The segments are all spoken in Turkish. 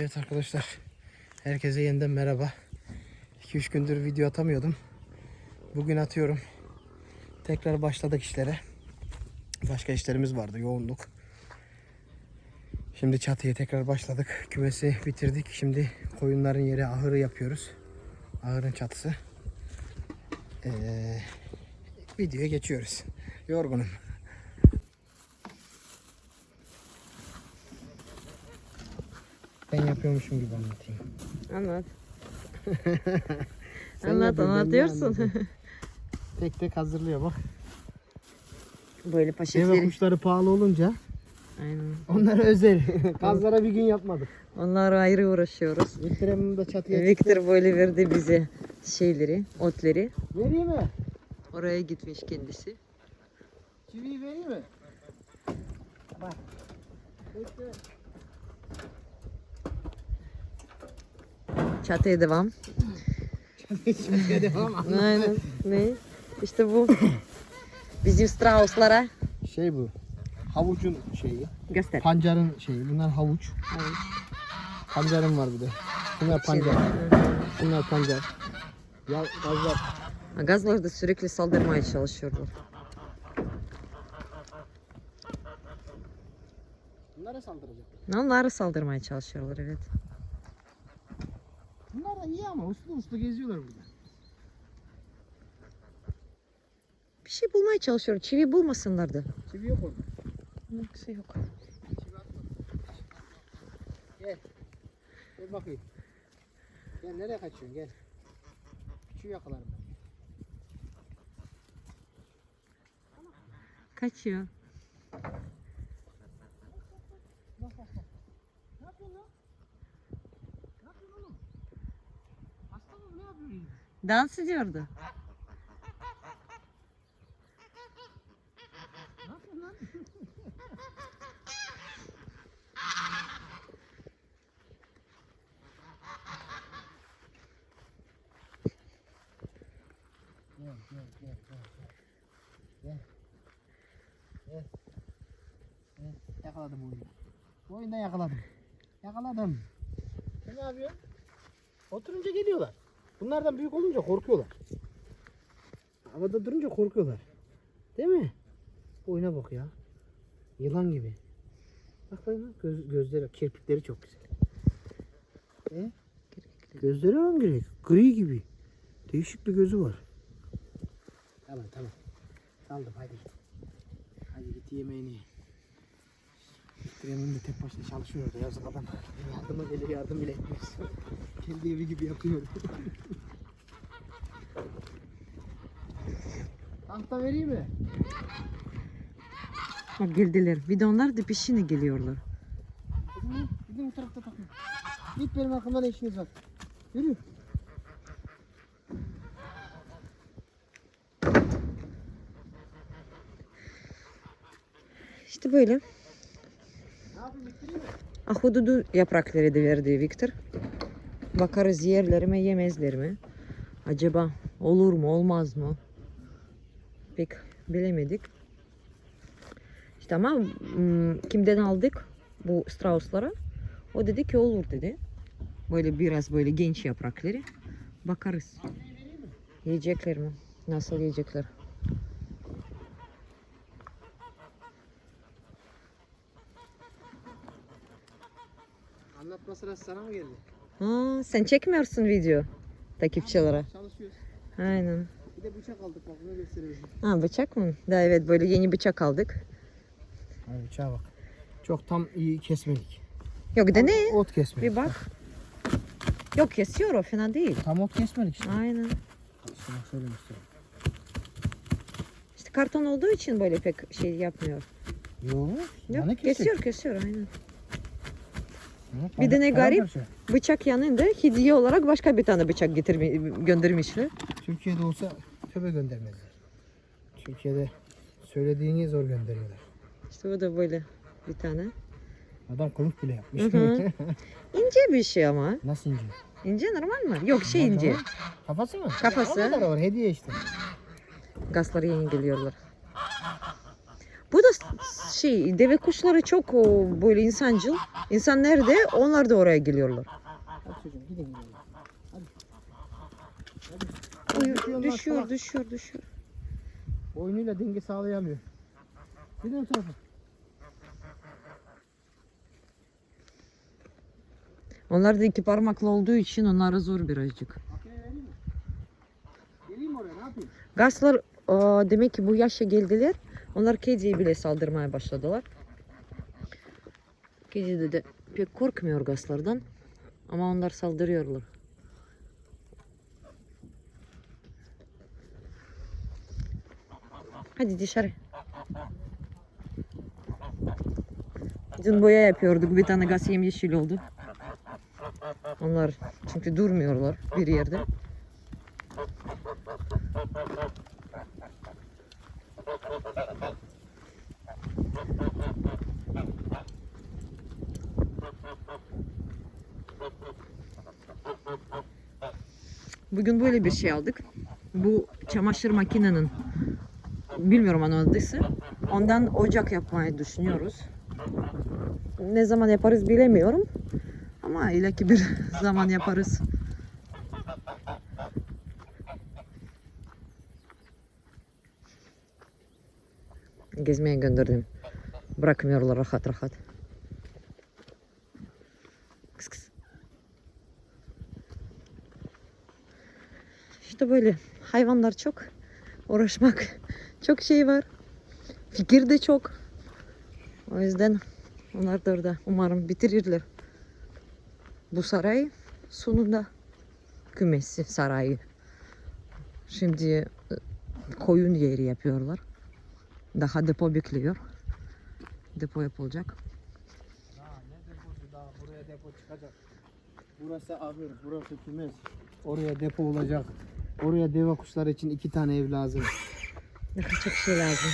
Evet arkadaşlar. Herkese yeniden merhaba. 2-3 gündür video atamıyordum. Bugün atıyorum. Tekrar başladık işlere. Başka işlerimiz vardı. Yoğunluk. Şimdi çatıya tekrar başladık. Kümesi bitirdik. Şimdi koyunların yeri ahırı yapıyoruz. Ahırın çatısı. Ee, videoya geçiyoruz. Yorgunum. Ben yapıyormuşum gibi anlatayım. Anlat. Anlat, anlatıyorsun. tek tek hazırlıyor bak. Böyle Deve poşetleri. kuşları pahalı olunca Aynen. onlara özel. Kazlara bir gün yapmadık. Onlarla ayrı uğraşıyoruz. Victor Emmi de çatıya Victor böyle verdi bize şeyleri, otları. Vereyim mi? Oraya gitmiş kendisi. Çiviyi vereyim mi? Bak. Bekle. Çatıya devam. Çiviye devam. Aynen. Ne? İşte bu. Bizim Strauss'lara Şey bu. Havucun şeyi. göster. Pancarın şeyi. Bunlar havuç. Havuç. Pancarım var bir de. Bunlar pancar. Bunlar pancar. Ya gazlar. Gazlar da sürekli saldırmaya çalışıyorlar. Bunlara saldıracak. Onlara saldırmaya çalışıyorlar evet. Bunlar da iyi ama uslu uslu geziyorlar burada. Bir şey bulmaya çalışıyor. Çivi bulmasınlar da. Çivi yok orada. Yoksa yok. Çivi atma. Gel. Gel bakayım. Gel nereye kaçıyorsun gel. Küçüğü yakalarım ben. Kaçıyor. Bak bak bak. Ne yapıyorsun lan? Ne yapıyorsun oğlum? Hasta mı ne yapıyorsun? Dans ediyordu. Gel gel gel gel gel. Gel. Yakaladım oyunu. Bu oyundan yakaladım. Yakaladım. Sen ne yapıyorsun? Oturunca geliyorlar. Bunlardan büyük olunca korkuyorlar. Havada durunca korkuyorlar. Değil mi? Oyuna bak ya. Yılan gibi. Bak bak bak. Göz, gözleri, kirpikleri çok güzel. E? Gözleri hangi Gri gibi. Değişik bir gözü var. Tamam tamam. Saldım hadi git. Hadi git yemeğini ye. Kremin de tek başına çalışıyor orada yazık adam. Yardıma gelir yardım bile etmez. Kendi evi gibi yapıyor. Tahta vereyim mi? Bak geldiler. Bir de onlar da peşine geliyorlar. Gidin, bu tarafta takın. Git benim arkamda ne işiniz var? Yürü. İşte böyle. Ne yapayım bitireyim mi? Ahududu yaprakları da verdi Victor. Bakarız yerler mi yemezler mi? Acaba olur mu olmaz mı? Pek bilemedik. İşte ama mm, kimden aldık bu Strauss'lara? O dedi ki olur dedi. Böyle biraz böyle genç yaprakları. Bakarız. Yiyecekler mi? Nasıl yiyecekler? Anlatma sırası sana mı geldi? Aa, sen çekmiyorsun video takipçilere. Çalışıyoruz. Aynen. Bir de bıçak aldık bak bunu gösterelim. Ha bıçak mı? Da evet böyle yeni bıçak aldık. Abi bıçağa bak. Çok tam iyi kesmedik. Yok de ne? Ot kesmedik. Bir bak. Yok kesiyor o fena değil. Tam ot kesmedik işte. Aynen. İşte bak şöyle göstereyim. İşte karton olduğu için böyle pek şey yapmıyor. Yok. Yok kesiyor kesiyor aynen. Bir de ne garip? parça. Bıçak yanında hediye olarak başka bir tane bıçak getirmi göndermişler. Türkiye'de olsa töbe göndermezler. Türkiye'de söylediğini zor gönderiyorlar. İşte bu da böyle bir tane. Adam kılıf bile yapmış. Hı hı. İnce bir şey ama. Nasıl ince? İnce normal mi? Yok şey ince. Kafası mı? Kafası. O kadar var hediye işte. Gazları yeni geliyorlar. Bu da şey deve kuşları çok böyle insancıl. İnsan nerede onlar da oraya geliyorlar. Hadi çocuğum gidin gidelim. Hadi. Uyu- Düşüyor, düşüyor, düşüyor, düşüyor. Boynuyla denge sağlayamıyor. Gidin o tarafa. Onlar da iki parmaklı olduğu için onlara zor birazcık. Aa, demek ki bu yaşa geldiler. Onlar kediye bile saldırmaya başladılar. Kedi de, pek korkmuyor gazlardan. Ama onlar saldırıyorlar. Hadi dışarı. Dün boya yapıyorduk. Bir tane gaz yemyeşil oldu. Onlar çünkü durmuyorlar bir yerde. Bugün böyle bir şey aldık. Bu çamaşır makinenin bilmiyorum onun adısı. Ondan ocak yapmayı düşünüyoruz. Ne zaman yaparız bilemiyorum. Ama ilaki bir zaman yaparız. Gezmeye gönderdim. Bırakmıyorlar rahat rahat. Kıs kıs. Böyle hayvanlar çok. Uğraşmak çok şey var. Fikir de çok. O yüzden onlar da orada umarım bitirirler. Bu saray sonunda kümesi sarayı. Şimdi e, koyun yeri yapıyorlar. Daha depo bekliyor. Depo yapılacak. Daha ne deposu daha buraya depo çıkacak. Burası ahır, burası kümes. Oraya depo olacak. Oraya deve kuşları için iki tane ev lazım. Daha çok şey lazım.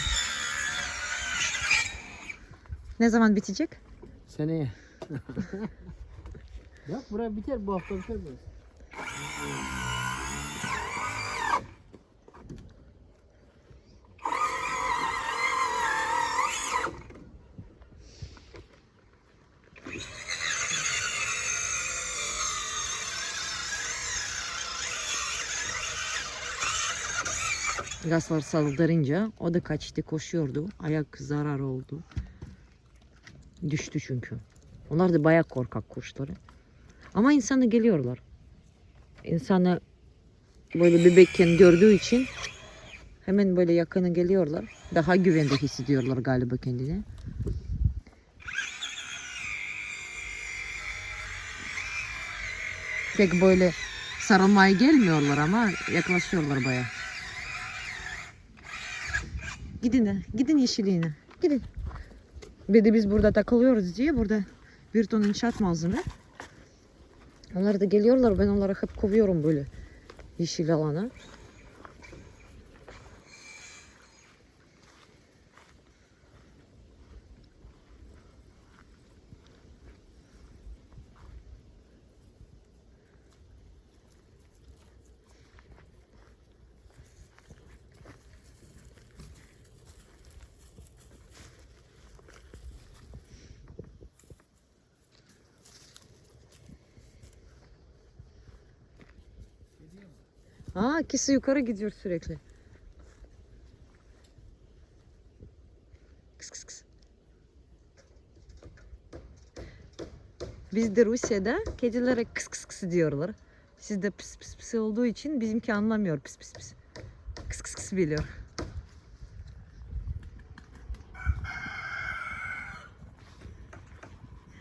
Ne zaman bitecek? Seneye. Yok buraya biter bu hafta biter burası. Gazlar saldırınca o da kaçtı koşuyordu. Ayak zarar oldu. Düştü çünkü. Onlar da bayağı korkak kuşları. Ama insana geliyorlar. İnsanı böyle bebekken gördüğü için hemen böyle yakına geliyorlar. Daha güvende hissediyorlar galiba kendini. Pek böyle sarılmaya gelmiyorlar ama yaklaşıyorlar bayağı. Gidin gidin yeşiliğine. Gidin. Bir de biz burada takılıyoruz diye burada bir ton inşaat malzeme. Onlar da geliyorlar ben onları hep kovuyorum böyle yeşil alana. Aa ikisi yukarı gidiyor sürekli. Kıs kıs kıs. Bizde Rusya'da kedilere kıs kıs kıs diyorlar. Sizde pis pis pis olduğu için bizimki anlamıyor pis pis pis. Kıs kıs kıs biliyor.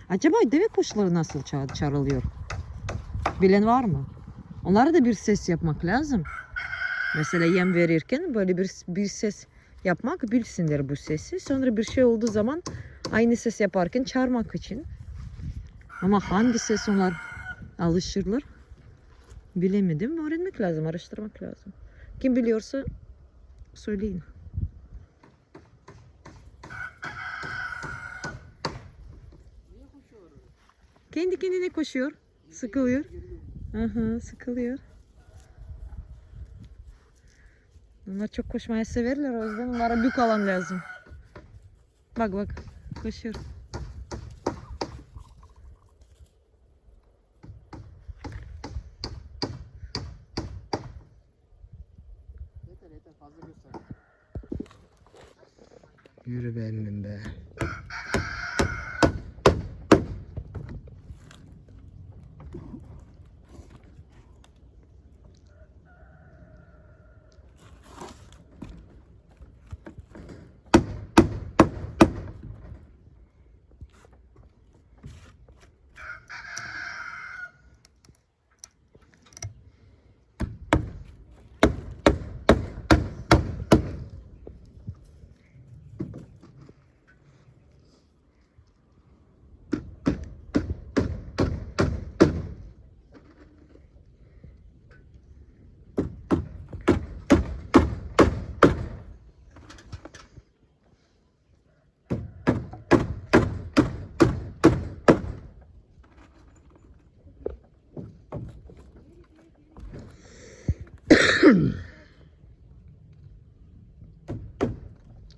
Acaba deve kuşları nasıl ça- çağrılıyor? Bilen var mı? Onlara da bir ses yapmak lazım. Mesela yem verirken böyle bir, bir ses yapmak bilsinler bu sesi. Sonra bir şey olduğu zaman aynı ses yaparken çağırmak için. Ama hangi ses onlar alışırlar bilemedim. Öğrenmek lazım, araştırmak lazım. Kim biliyorsa söyleyin. Kendi kendine koşuyor. Sıkılıyor. Aha, sıkılıyor. Onlar çok koşmayı severler o yüzden onlara büyük alan lazım. Bak bak. Koşuyor. Yürü be emmim.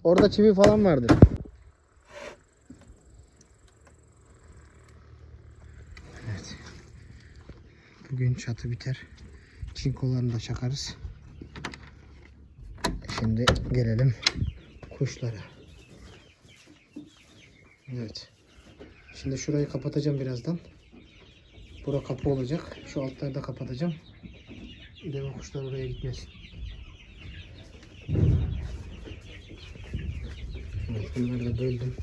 Orada çivi falan vardır. Evet. Bugün çatı biter. Çinkolarını da çakarız. Şimdi gelelim kuşlara. Evet. Şimdi şurayı kapatacağım birazdan. Bura kapı olacak. Şu altları da kapatacağım. Deve kuşlar oraya gitmesin. Evet, bunları da böldüm.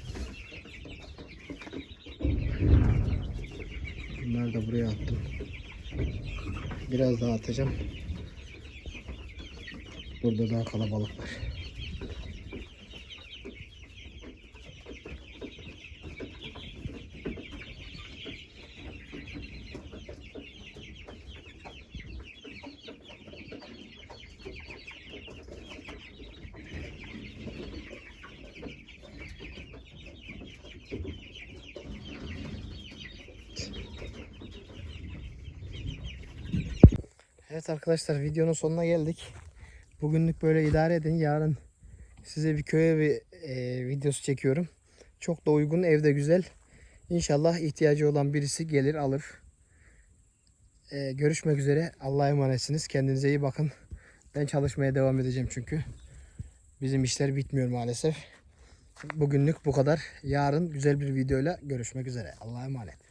Bunları da buraya attım. Biraz daha atacağım. Burada daha kalabalık var. Evet arkadaşlar videonun sonuna geldik. Bugünlük böyle idare edin. Yarın size bir köy evi e, videosu çekiyorum. Çok da uygun, evde güzel. İnşallah ihtiyacı olan birisi gelir alır. E, görüşmek üzere. Allah'a emanetsiniz. Kendinize iyi bakın. Ben çalışmaya devam edeceğim çünkü. Bizim işler bitmiyor maalesef. Bugünlük bu kadar. Yarın güzel bir videoyla görüşmek üzere. Allah'a emanet.